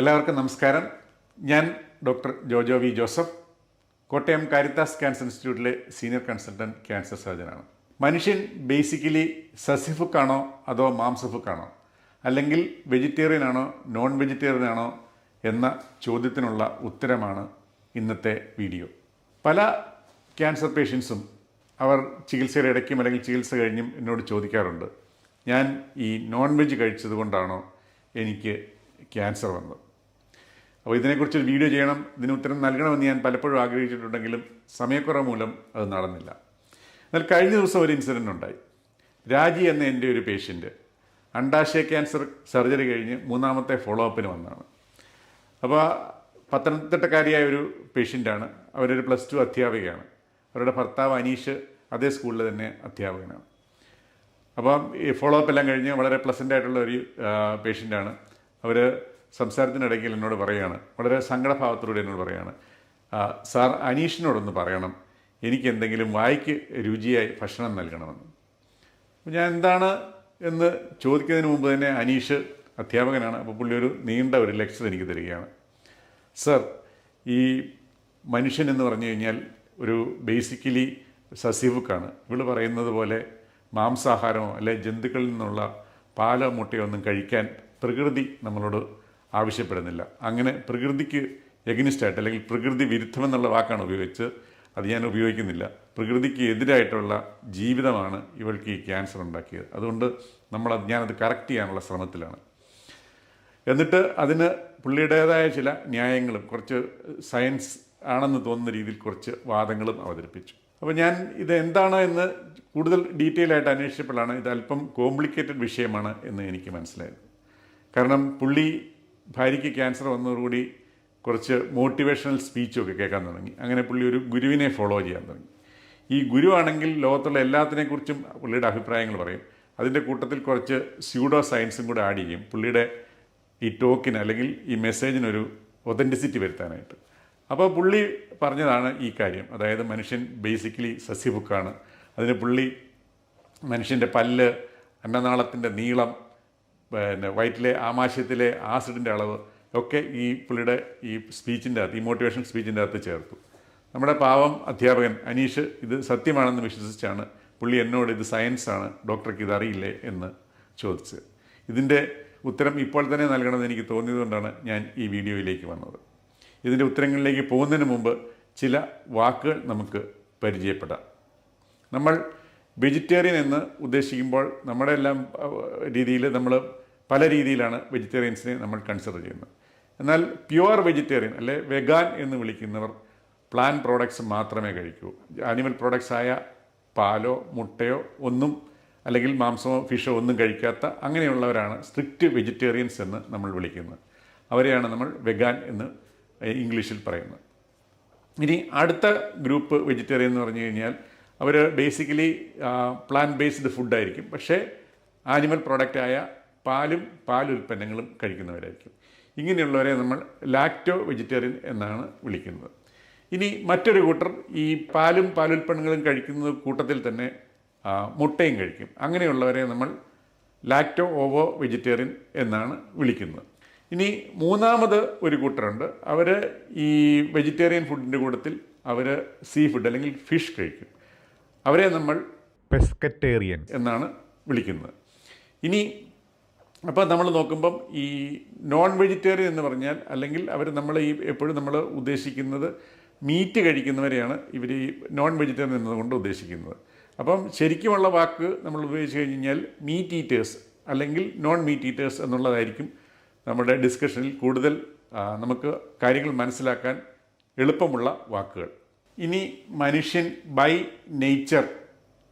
എല്ലാവർക്കും നമസ്കാരം. ഞാൻ doctor Jojo V Joseph Kottayam Caritas cancer ഇൻസ്റ്റിറ്റ്യൂട്ടിലെ സീനിയർ കൺസൾട്ടന്റ് ക്യാൻസർ സർജനാണ്. മനുഷ്യൻ ബേസിക്കലി സസ്യഫുക്കാണോ അതോ മാംസഫുക്കാണോ? അല്ലെങ്കിൽ വെജിറ്റേറിയൻ ആണോ നോൺ വെജിറ്റേറിയൻ ആണോ എന്ന ചോദ്യത്തിനുള്ള ഉത്തരമാണ് ഇന്നത്തെ വീഡിയോ പല ക്യാൻസർ പേഷ്യൻസും അവർ ചികിത്സയുടെ ഇടയ്ക്കും അല്ലെങ്കിൽ ചികിത്സ കഴിഞ്ഞും എന്നോട് ചോദിക്കാറുണ്ട്. ഞാൻ ഈ നോൺ വെജ് കഴിച്ചത് കൊണ്ടാണോ എനിക്ക് ക്യാൻസർ വന്നത്? അപ്പോൾ ഇതിനെക്കുറിച്ചൊരു വീഡിയോ ചെയ്യണം ഇതിന് ഉത്തരം നൽകണമെന്ന് ഞാൻ പലപ്പോഴും ആഗ്രഹിച്ചിട്ടുണ്ടെങ്കിലും സമയക്കുറവ് മൂലം അത് നടന്നില്ല. എന്നാൽ കഴിഞ്ഞ ദിവസം ഒരു ഇൻസിഡന്റ് ഉണ്ടായി. രാജി എന്ന എന്റെ ഒരു പേഷ്യന്റ് അണ്ടാശയ ക്യാൻസർ സർജറി കഴിഞ്ഞ് മൂന്നാമത്തെ ഫോളോ അപ്പിന് വന്നതാണ്. അപ്പോൾ പത്തനംതിട്ടക്കാരിയായ ഒരു പേഷ്യന്റാണ് അവരൊരു പ്ലസ് ടു അധ്യാപികയാണ്. അവരുടെ ഭർത്താവ് അനീഷ് അതേ സ്കൂളിൽ തന്നെ അധ്യാപകനാണ്. അപ്പം ഈ ഫോളോ അപ്പ് എല്ലാം കഴിഞ്ഞ് വളരെ പ്ലസന്റ് ആയിട്ടുള്ള ഒരു പേഷ്യന്റാണ് അവർ സംസാരത്തിനിടയ്ക്ക് എന്നോട് പറയുകയാണ് വളരെ സങ്കടഭാവത്തിലൂടെ എന്നോട് പറയുകയാണ് "ആ, സാർ അനീഷിനോടൊന്ന് പറയണം. എനിക്ക് എന്തെങ്കിലും വായിക്ക് രുചിയായി ഭക്ഷണം നൽകണമെന്ന്. ഞാൻ എന്താണ് എന്ന് ചോദിക്കുന്നതിന് മുമ്പ് തന്നെ അനീഷ് അധ്യാപകനാണ്. അപ്പോൾ പുള്ളി ഒരു നീണ്ട ഒരു ലെക്ചർ എനിക്ക് തരികയാണ്. സർ ഈ മനുഷ്യൻ എന്ന് പറഞ്ഞു കഴിഞ്ഞാൽ ഒരു ബേസിക്കലി സസ്യബുക്കാണ് ഇവൾ പറയുന്നത് പോലെ മാംസാഹാരമോ അല്ലെ ജന്തുക്കളിൽ നിന്നുള്ള പാലോ മുട്ടയോ ഒന്നും കഴിക്കാൻ പ്രകൃതി നമ്മളോട് ആവശ്യപ്പെടുന്നില്ല. അങ്ങനെ പ്രകൃതിക്ക് എഗനിസ്റ്റായിട്ട് അല്ലെങ്കിൽ പ്രകൃതി വിരുദ്ധമെന്നുള്ള വാക്കാണ് ഉപയോഗിച്ച് അത് ഞാൻ ഉപയോഗിക്കുന്നില്ല. പ്രകൃതിക്ക് എതിരായിട്ടുള്ള ജീവിതമാണ് ഇവൾക്ക് ഈ ക്യാൻസർ ഉണ്ടാക്കിയത്. അതുകൊണ്ട് നമ്മൾ ഞാനത് കറക്റ്റ് ചെയ്യാനുള്ള ശ്രമത്തിലാണ്. എന്നിട്ട് അതിന് പുള്ളിയുടേതായ ചില ന്യായങ്ങളും കുറച്ച് സയൻസ് ആണെന്ന് തോന്നുന്ന രീതിയിൽ കുറച്ച് വാദങ്ങളും അവതരിപ്പിച്ചു. അപ്പോൾ ഞാൻ ഇത് എന്താണ് എന്ന് കൂടുതൽ ഡീറ്റെയിൽ ആയിട്ട് അന്വേഷിച്ചപ്പോഴാണ് ഇത് അല്പം കോംപ്ലിക്കേറ്റഡ് വിഷയമാണ് എന്ന് എനിക്ക് മനസ്സിലായത്. കാരണം പുള്ളി ഭാര്യയ്ക്ക് ക്യാൻസർ വന്നതോടുകൂടി കുറച്ച് മോട്ടിവേഷണൽ സ്പീച്ചൊക്കെ കേൾക്കാൻ തുടങ്ങി. അങ്ങനെ പുള്ളി ഒരു ഗുരുവിനെ ഫോളോ ചെയ്യാൻ തുടങ്ങി. ഈ ഗുരുവാണെങ്കിൽ ലോകത്തുള്ള എല്ലാത്തിനെക്കുറിച്ചും പുള്ളിയുടെ അഭിപ്രായങ്ങൾ പറയും. അതിന്റെ കൂട്ടത്തിൽ കുറച്ച് സ്യൂഡോ സയൻസും കൂടെ ആഡ് ചെയ്യും. പുള്ളിയുടെ ഈ ടോക്കിന് അല്ലെങ്കിൽ ഈ മെസ്സേജിനൊരു ഒതന്റിസിറ്റി വരുത്താനായിട്ട്. അപ്പോൾ പുള്ളി പറഞ്ഞതാണ് ഈ കാര്യം. അതായത് മനുഷ്യൻ ബേസിക്കലി സസ്യബുക്കാണ്. അതിന് പുള്ളി മനുഷ്യന്റെ പല്ല് അന്നനാളത്തിന്റെ നീളം പിന്നെ വൈറ്റിലെ ആമാശയത്തിലെ ആസിഡിന്റെ അളവ് ഒക്കെ ഈ പുള്ളിയുടെ ഈ സ്പീച്ചിന്റെ അകത്ത് ഈ മോട്ടിവേഷൻ സ്പീച്ചിന്റെ അകത്ത് ചേർത്തു. നമ്മുടെ പാവം അധ്യാപകൻ അനീഷ് ഇത് സത്യമാണെന്ന് വിശ്വസിച്ചാണ് പുള്ളി എന്നോട് ഇത് സയൻസാണ് ഡോക്ടർക്ക് ഇത് അറിയില്ലേ എന്ന് ചോദിച്ചത്. ഇതിന്റെ ഉത്തരം ഇപ്പോൾ തന്നെ നൽകണമെന്ന് എനിക്ക് തോന്നിയതുകൊണ്ടാണ് ഞാൻ ഈ വീഡിയോയിലേക്ക് വന്നത്. ഇതിന്റെ ഉത്തരങ്ങളിലേക്ക് പോകുന്നതിന് മുമ്പ് ചില വാക്കുകൾ നമുക്ക് പരിചയപ്പെടാം. നമ്മൾ വെജിറ്റേറിയൻ എന്ന് ഉദ്ദേശിക്കുമ്പോൾ നമ്മുടെ എല്ലാം രീതിയിൽ നമ്മൾ പല രീതിയിലാണ് വെജിറ്റേറിയൻസിനെ നമ്മൾ കൺസിഡർ ചെയ്യുന്നത്. എന്നാൽ പ്യുവർ വെജിറ്റേറിയൻ അല്ലെ വെഗാൻ എന്ന് വിളിക്കുന്നവർ പ്ലാൻ പ്രോഡക്ട്സ് മാത്രമേ കഴിക്കൂ. ആനിമൽ പ്രോഡക്ട്സ് ആയ പാലോ മുട്ടയോ ഒന്നും അല്ലെങ്കിൽ മാംസമോ ഫിഷോ ഒന്നും കഴിക്കാത്ത അങ്ങനെയുള്ളവരാണ് സ്ട്രിക്റ്റ് വെജിറ്റേറിയൻസ് എന്ന് നമ്മൾ വിളിക്കുന്നത്. അവരെയാണ് നമ്മൾ വെഗാൻ എന്ന് ഇംഗ്ലീഷിൽ പറയുന്നത്. ഇനി അടുത്ത ഗ്രൂപ്പ് വെജിറ്റേറിയൻ എന്ന് പറഞ്ഞു കഴിഞ്ഞാൽ അവർ ബേസിക്കലി പ്ലാൻ ബേസ്ഡ് ഫുഡായിരിക്കും പക്ഷേ ആനിമൽ പ്രോഡക്റ്റായ പാലും പാലുൽപ്പന്നങ്ങളും കഴിക്കുന്നവരായിരിക്കും. ഇങ്ങനെയുള്ളവരെ നമ്മൾ ലാക്ടോ വെജിറ്റേറിയൻ എന്നാണ് വിളിക്കുന്നത്. ഇനി മറ്റൊരു കൂട്ടർ ഈ പാലും പാലുൽപ്പന്നങ്ങളും കഴിക്കുന്ന കൂട്ടത്തിൽ തന്നെ മുട്ടയും കഴിക്കും. അങ്ങനെയുള്ളവരെ നമ്മൾ ലാക്ടോ ഓവോ വെജിറ്റേറിയൻ എന്നാണ് വിളിക്കുന്നത്. ഇനി മൂന്നാമത് ഒരു കൂട്ടരുണ്ട് അവർ ഈ വെജിറ്റേറിയൻ ഫുഡിന്റെ കൂട്ടത്തിൽ അവർ സീ ഫുഡ് അല്ലെങ്കിൽ ഫിഷ് കഴിക്കും. അവരെ നമ്മൾ പെസ്കറ്റേറിയൻ എന്നാണ് വിളിക്കുന്നത്. ഇനി അപ്പോൾ നമ്മൾ നോക്കുമ്പം ഈ നോൺ വെജിറ്റേറിയൻ എന്ന് പറഞ്ഞാൽ അല്ലെങ്കിൽ അവർ നമ്മൾ ഈ എപ്പോഴും നമ്മൾ ഉദ്ദേശിക്കുന്നത് മീറ്റ് കഴിക്കുന്നവരെയാണ് ഇവർ ഈ നോൺ വെജിറ്റേറിയൻ എന്നതുകൊണ്ട് ഉദ്ദേശിക്കുന്നത്. അപ്പം ശരിക്കുമുള്ള വാക്ക് നമ്മൾ ഉപയോഗിച്ച് കഴിഞ്ഞാൽ മീറ്റ് ഈറ്റേഴ്സ് അല്ലെങ്കിൽ നോൺ മീറ്റ് ഈറ്റേഴ്സ് എന്നുള്ളതായിരിക്കും നമ്മുടെ ഡിസ്കഷനിൽ കൂടുതൽ നമുക്ക് കാര്യങ്ങൾ മനസ്സിലാക്കാൻ എളുപ്പമുള്ള വാക്കുകൾ. ഇനി മനുഷ്യൻ ബൈ നേച്ചർ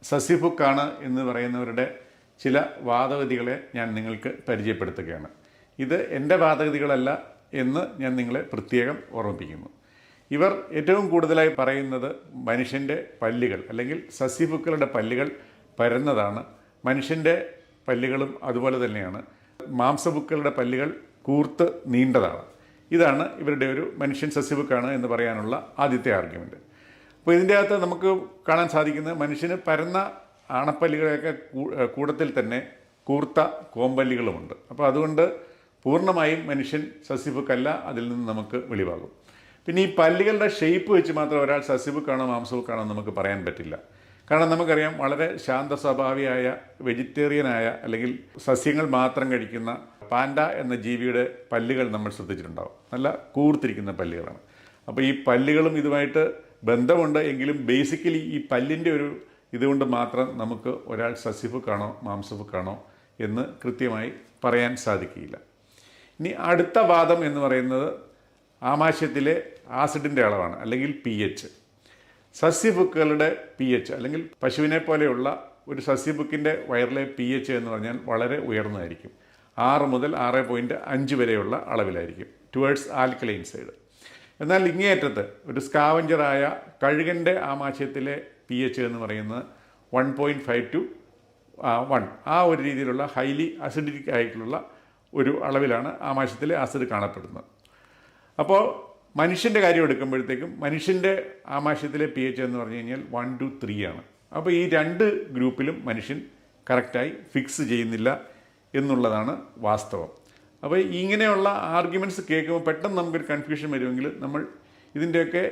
സസ്യഭുക്കാണ് എന്ന് പറയുന്നവരുടെ ചില വാദഗതികളെ ഞാൻ നിങ്ങൾക്ക് പരിചയപ്പെടുത്തുകയാണ്. ഇത് എന്റെ വാദഗതികളല്ല എന്ന് ഞാൻ നിങ്ങളെ പ്രത്യേകം ഓർമ്മിപ്പിക്കുന്നു. ഇവർ ഏറ്റവും കൂടുതലായി പറയുന്നത് മനുഷ്യന്റെ പല്ലുകൾ അല്ലെങ്കിൽ സസ്യഭുക്കളുടെ പല്ലുകൾ പരന്നതാണ്. മനുഷ്യന്റെ പല്ലുകളും അതുപോലെ തന്നെയാണ്. മാംസഭുക്കളുടെ പല്ലുകൾ കൂർത്ത് നീണ്ടതാണ്. ഇതാണ് ഇവരുടെ ഒരു മനുഷ്യൻ സസ്യഭുക്കാണ് എന്ന് പറയാനുള്ള ആദ്യത്തെ ആർഗ്യുമെന്റ് അപ്പോൾ ഇതിന്റെ അകത്ത് നമുക്ക് കാണാൻ സാധിക്കുന്നത് മനുഷ്യന് പരന്ന ആണപ്പല്ലുകളെയൊക്കെ കൂടത്തിൽ തന്നെ കൂർത്ത കോമ്പല്ലുകളുമുണ്ട്. അപ്പോൾ അതുകൊണ്ട് പൂർണമായും മനുഷ്യൻ സസ്യഭുക്കല്ല അതിൽ നിന്ന് നമുക്ക് വെളിവാകും. പിന്നെ ഈ പല്ലുകളുടെ ഷേപ്പ് വെച്ച് മാത്രം ഒരാൾ സസ്യഭുക്കാണോ മാംസഭുക്കാണോ നമുക്ക് പറയാൻ പറ്റില്ല. കാരണം നമുക്കറിയാം വളരെ ശാന്ത സ്വഭാവിയായ വെജിറ്റേറിയനായ അല്ലെങ്കിൽ സസ്യങ്ങൾ മാത്രം കഴിക്കുന്ന പാൻഡ എന്ന ജീവിയുടെ പല്ലുകൾ നമ്മൾ ശ്രദ്ധിച്ചിട്ടുണ്ടാവും. നല്ല കൂർത്തിരിക്കുന്ന പല്ലുകളാണ്. അപ്പോൾ ഈ പല്ലുകളും ഇതുമായിട്ട് ബന്ധമുണ്ട് എങ്കിലും ബേസിക്കലി ഈ പല്ലിന്റെ ഒരു ഇതുകൊണ്ട് മാത്രം നമുക്ക് ഒരാൾ സസ്യഭുക്കാണോ മാംസഭുക്കാണോ എന്ന് കൃത്യമായി പറയാൻ സാധിക്കില്ല ഇനി അടുത്ത വാദം എന്ന് പറയുന്നത് ആമാശയത്തിലെ ആസിഡിന്റെ അളവാണ് അല്ലെങ്കിൽ പി എച്ച് സസ്യബുക്കുകളുടെ പി എച്ച് അല്ലെങ്കിൽ പശുവിനെ പോലെയുള്ള ഒരു സസ്യബുക്കിന്റെ വയറിലെ പി എച്ച് എന്ന് പറഞ്ഞാൽ വളരെ ഉയർന്നതായിരിക്കും. ആറ് മുതൽ ആറ് പോയിന്റ് അഞ്ച് വരെയുള്ള അളവിലായിരിക്കും ടുവേഡ്സ് ആൽക്കലൈൻ സൈഡ് എന്നാൽ ഇങ്ങേയറ്റത്ത് ഒരു സ്കാവഞ്ചറായ കഴുകന്റെ ആമാശയത്തിലെ പി എച്ച് എന്ന് പറയുന്നത് one point five to one ആ ഒരു രീതിയിലുള്ള ഹൈലി അസിഡിറ്റിക് ആയിട്ടുള്ള ഒരു അളവിലാണ് ആമാശയത്തിലെ ആസിഡ് കാണപ്പെടുന്നത്. അപ്പോൾ മനുഷ്യന്റെ കാര്യം എടുക്കുമ്പോഴത്തേക്കും മനുഷ്യന്റെ ആമാശയത്തിലെ പി എച്ച് എന്ന് പറഞ്ഞു കഴിഞ്ഞാൽ വൺ ടു ത്രീ ആണ്. അപ്പോൾ ഈ രണ്ട് ഗ്രൂപ്പിലും മനുഷ്യൻ കറക്റ്റായി ഫിക്സ് ചെയ്യുന്നില്ല എന്നുള്ളതാണ് വാസ്തവം. അപ്പോൾ ഇങ്ങനെയുള്ള ആർഗ്യുമെന്റ്സ് കേൾക്കുമ്പോൾ പെട്ടെന്ന് നമുക്കൊരു കൺഫ്യൂഷൻ വരുമെങ്കിൽ നമ്മൾ ഇതിന്റെയൊക്കെ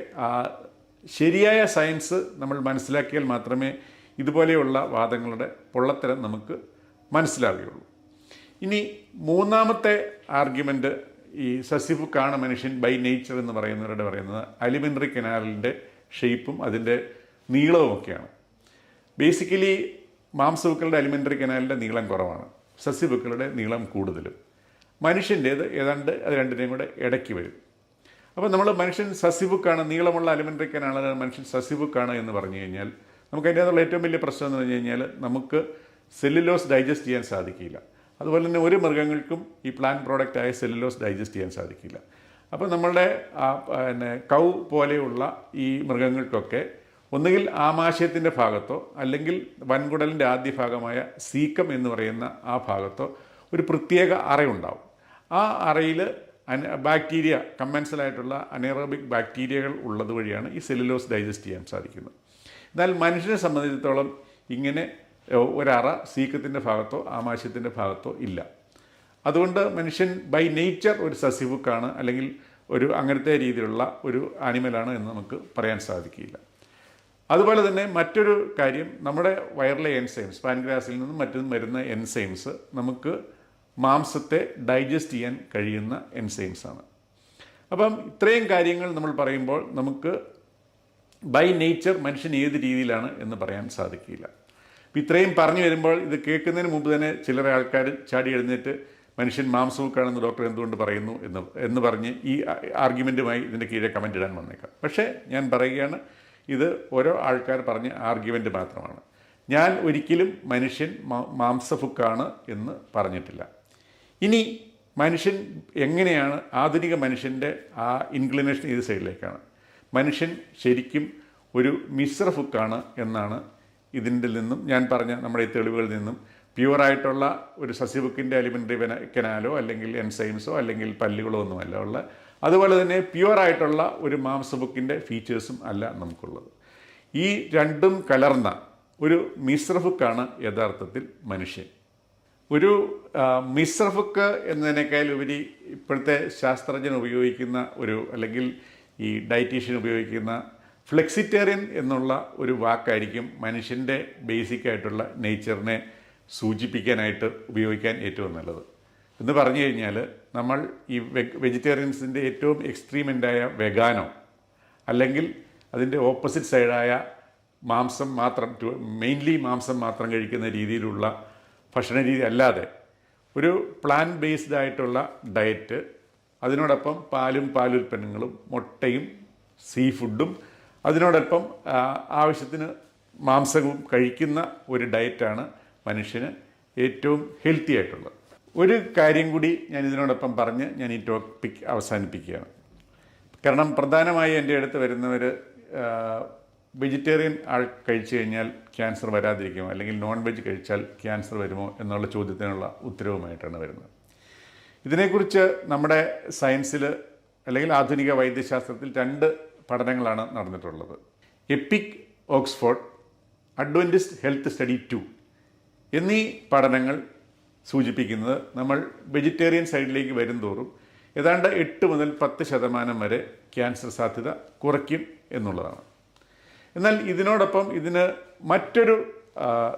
ശരിയായ സയൻസ് നമ്മൾ മനസ്സിലാക്കിയാൽ മാത്രമേ ഇതുപോലെയുള്ള വാദങ്ങളുടെ പൊള്ളത്തരം നമുക്ക് മനസ്സിലാവുകയുള്ളൂ. ഇനി മൂന്നാമത്തെ ആർഗ്യുമെന്റ് ഈ സസ്യഭുക്കാണ് മനുഷ്യൻ ബൈ നേച്ചർ എന്ന് പറയുന്നവരുടെ പറയുന്നത്. അലിമെന്ററി കനാലിന്റെ ഷേപ്പും അതിന്റെ നീളവും ഒക്കെയാണ് ബേസിക്കലി മാംസബുക്കളുടെ അലിമെന്ററി കനാലിന്റെ നീളം കുറവാണ്. സസ്യബുക്കളുടെ നീളം കൂടുതലും. മനുഷ്യന്റേത് ഏതാണ്ട് അത് രണ്ടിനെയും കൂടെ ഇടയ്ക്ക് വരും. അപ്പോൾ നമ്മൾ മനുഷ്യൻ സസ്യബുക്കാണ് നീളമുള്ള അലിമെന്ററി കനാലാണ് മനുഷ്യൻ സസ്യബുക്കാണ് എന്ന് പറഞ്ഞു കഴിഞ്ഞാൽ നമുക്ക് അതിന്റെ ഏറ്റവും വലിയ പ്രശ്നം എന്ന് പറഞ്ഞു കഴിഞ്ഞാൽ നമുക്ക് സെല്ലുലോസ് ഡൈജസ്റ്റ് ചെയ്യാൻ സാധിക്കില്ല. അതുപോലെ തന്നെ ഒരു മൃഗങ്ങൾക്കും ഈ പ്ലാന്റ് ആയ സെല്ലുലോസ് ഡൈജസ്റ്റ് ചെയ്യാൻ സാധിക്കില്ല. അപ്പോൾ നമ്മളുടെ പിന്നെ കൗ പോലെയുള്ള ഈ മൃഗങ്ങൾക്കൊക്കെ ഒന്നുകിൽ ആമാശയത്തിന്റെ ഭാഗത്തോ അല്ലെങ്കിൽ വൻകുടലിന്റെ ആദ്യ ഭാഗമായ സീക്കം എന്ന് പറയുന്ന ആ ഭാഗത്തോ ഒരു പ്രത്യേക അറയുണ്ടാവും. ആ അറയിൽ ബാക്ടീരിയ കമ്മൻസലായിട്ടുള്ള അനേറോബിക് ബാക്ടീരിയകൾ ഉള്ളത് വഴിയാണ് ഈ സെല്ലുലോസ് ഡൈജസ്റ്റ് ചെയ്യാൻ സാധിക്കുന്നത്. എന്നാൽ മനുഷ്യനെ സംബന്ധിച്ചിടത്തോളം ഇങ്ങനെ ഒരറ സീക്കത്തിന്റെ ഭാഗത്തോ ആമാശയത്തിന്റെ ഭാഗത്തോ ഇല്ല. അതുകൊണ്ട് മനുഷ്യൻ ബൈ നേച്ചർ ഒരു സസ്യബുക്കാണ് അല്ലെങ്കിൽ ഒരു അങ്ങനത്തെ രീതിയിലുള്ള ഒരു ആനിമലാണ് എന്ന് നമുക്ക് പറയാൻ സാധിക്കില്ല. അതുപോലെ തന്നെ മറ്റൊരു കാര്യം നമ്മുടെ വയറിലെ എൻസൈംസ് പാൻഗ്രാസിൽ നിന്നും മറ്റും വരുന്ന എൻസൈംസ് നമുക്ക് മാംസത്തെ ഡൈജസ്റ്റ് ചെയ്യാൻ കഴിയുന്ന എൻസൈംസ് ആണ്. അപ്പം ഇത്രയും കാര്യങ്ങൾ നമ്മൾ പറയുമ്പോൾ നമുക്ക് ബൈ നേച്ചർ മനുഷ്യൻ ഏത് രീതിയിലാണ് എന്ന് പറയാൻ സാധിക്കില്ല. അപ്പം ഇത്രയും പറഞ്ഞു വരുമ്പോൾ ഇത് കേൾക്കുന്നതിന് മുമ്പ് തന്നെ ചിലരെ ആൾക്കാർ ചാടി എഴുന്നേറ്റ് മനുഷ്യൻ മാംസവുക്കാണെന്ന് ഡോക്ടർ എന്തുകൊണ്ട് പറയുന്നു എന്ന് എന്ന് പറഞ്ഞ് ഈ ആർഗ്യുമെന്റുമായി ഇതിന്റെ കീഴെ കമന്റ് ഇടാൻ വന്നേക്കാം. പക്ഷേ ഞാൻ പറയുകയാണ് ഇത് ഓരോ ആൾക്കാർ പറഞ്ഞ ആർഗ്യുമെന്റ് മാത്രമാണ്. ഞാൻ ഒരിക്കലും മനുഷ്യൻ മാംസഫുക്കാണ് എന്ന് പറഞ്ഞിട്ടില്ല. ഇനി മനുഷ്യൻ എങ്ങനെയാണ് ആധുനിക മനുഷ്യന്റെ ആ ഇൻക്ലിനേഷൻ ഏത് സൈഡിലേക്കാണ് മനുഷ്യൻ ശരിക്കും ഒരു മിശ്ര ഫുക്കാണ് എന്നാണ് ഇതിന്റെ നിന്നും ഞാൻ പറഞ്ഞ നമ്മുടെ ഈ തെളിവുകളിൽ നിന്നും. പ്യുവറായിട്ടുള്ള ഒരു സസ്യബുക്കിന്റെ അലിമെന്ററി കനാലോ അല്ലെങ്കിൽ എൻസൈംസോ അല്ലെങ്കിൽ പല്ലുകളോ ഒന്നുമല്ല ഉള്ള. അതുപോലെ തന്നെ പ്യുവറായിട്ടുള്ള ഒരു മാംസബുക്കിന്റെ ഫീച്ചേഴ്സും അല്ല നമുക്കുള്ളത്. ഈ രണ്ടും കലർന്ന ഒരു മിശ്രഫുക്കാണ് യഥാർത്ഥത്തിൽ മനുഷ്യൻ. ഒരു മിസ്രഫുക്ക് എന്നതിനേക്കാൾ ഉപരി ഇപ്പോഴത്തെ ശാസ്ത്രജ്ഞൻ ഉപയോഗിക്കുന്ന ഒരു അല്ലെങ്കിൽ ഈ ഡയറ്റീഷ്യൻ ഉപയോഗിക്കുന്ന ഫ്ലെക്സിറ്റേറിയൻ എന്നുള്ള ഒരു വാക്കായിരിക്കും മനുഷ്യന്റെ ബേസിക്കായിട്ടുള്ള നേച്ചറിനെ സൂചിപ്പിക്കാനായിട്ട് ഉപയോഗിക്കാൻ ഏറ്റവും നല്ലത്. എന്ന് പറഞ്ഞു കഴിഞ്ഞാൽ നമ്മൾ ഈ വെജിറ്റേറിയൻസിന്റെ ഏറ്റവും എക്സ്ട്രീമെന്റായ വെഗാനോ അല്ലെങ്കിൽ അതിന്റെ ഓപ്പോസിറ്റ് സൈഡായ മാംസം മാത്രം മെയിൻലി മാംസം മാത്രം കഴിക്കുന്ന രീതിയിലുള്ള ഭക്ഷണ രീതി അല്ലാതെ. ഒരു പ്ലാൻ ബേസ്ഡ് ആയിട്ടുള്ള ഡയറ്റ് അതിനോടൊപ്പം പാലും പാലുൽപ്പന്നങ്ങളും മുട്ടയും സീ ഫുഡും അതിനോടൊപ്പം ആവശ്യത്തിന് മാംസവും കഴിക്കുന്ന ഒരു ഡയറ്റാണ് മനുഷ്യന് ഏറ്റവും ഹെൽത്തി ആയിട്ടുള്ളത്. ഒരു കാര്യം കൂടി ഞാൻ ഇതിനോടൊപ്പം പറഞ്ഞ് ഞാൻ ഈ ടോപ്പിക് അവസാനിപ്പിക്കുകയാണ്. കാരണം പ്രധാനമായി എന്റെ അടുത്ത് വരുന്നവർ വെജിറ്റേറിയൻ ആൾ കഴിച്ചു കഴിഞ്ഞാൽ ക്യാൻസർ വരാതിരിക്കുമോ? അല്ലെങ്കിൽ നോൺ വെജ് കഴിച്ചാൽ ക്യാൻസർ വരുമോ? എന്നുള്ള ചോദ്യത്തിനുള്ള ഉത്തരവുമായിട്ടാണ് വരുന്നത്. ഇതിനെക്കുറിച്ച് നമ്മുടെ സയൻസിൽ അല്ലെങ്കിൽ ആധുനിക വൈദ്യശാസ്ത്രത്തിൽ രണ്ട് പഠനങ്ങളാണ് നടന്നിട്ടുള്ളത്. EPIC Oxford Adventist health study two എന്നീ പഠനങ്ങൾ സൂചിപ്പിക്കുന്നത് നമ്മൾ വെജിറ്റേറിയൻ സൈഡിലേക്ക് വരും തോറും ഏതാണ്ട് എട്ട് മുതൽ പത്ത് ശതമാനം വരെ ക്യാൻസർ സാധ്യത കുറയ്ക്കും എന്നുള്ളതാണ്. എന്നാൽ ഇതിനോടൊപ്പം ഇതിന് മറ്റൊരു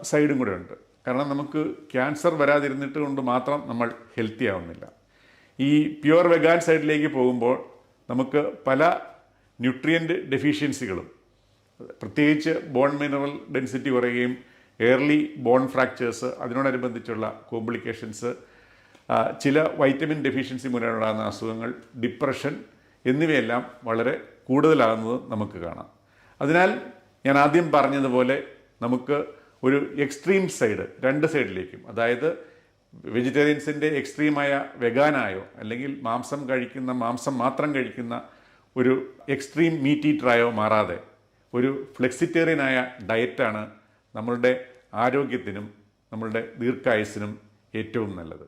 സൈഡും കൂടെ ഉണ്ട്. കാരണം നമുക്ക് ക്യാൻസർ വരാതിരുന്നിട്ട് കൊണ്ട് മാത്രം നമ്മൾ ഹെൽത്തി ആവുന്നില്ല. ഈ പ്യുവർ വെഗാൻ സൈഡിലേക്ക് പോകുമ്പോൾ നമുക്ക് പല ന്യൂട്രിയന്റ് ഡെഫിഷ്യൻസികളും പ്രത്യേകിച്ച് ബോൺ മിനറൽ ഡെൻസിറ്റി കുറയുകയും എയർലി ബോൺ ഫ്രാക്ചേഴ്സ് അതിനോടനുബന്ധിച്ചുള്ള കോംപ്ലിക്കേഷൻസ് ചില വൈറ്റമിൻ ഡെഫിഷ്യൻസി മൂലമുണ്ടാകുന്ന അസുഖങ്ങൾ ഡിപ്രഷൻ എന്നിവയെല്ലാം വളരെ കൂടുതലാകുന്നത് നമുക്ക് കാണാം. അതിനാൽ ഞാൻ ആദ്യം പറഞ്ഞതുപോലെ നമുക്ക് ഒരു എക്സ്ട്രീം സൈഡ് രണ്ട് സൈഡിലേക്കും അതായത് വെജിറ്റേറിയൻസിന്റെ എക്സ്ട്രീമായ വെഗാനായോ അല്ലെങ്കിൽ മാംസം കഴിക്കുന്ന മാംസം മാത്രം കഴിക്കുന്ന ഒരു എക്സ്ട്രീം മീറ്റ് ഈറ്ററായോ മാറാതെ ഒരു ഫ്ലെക്സിറ്റേറിയനായ ഡയറ്റാണ് നമ്മളുടെ ആരോഗ്യത്തിനും നമ്മളുടെ ദീർഘായുസിനും ഏറ്റവും നല്ലത്.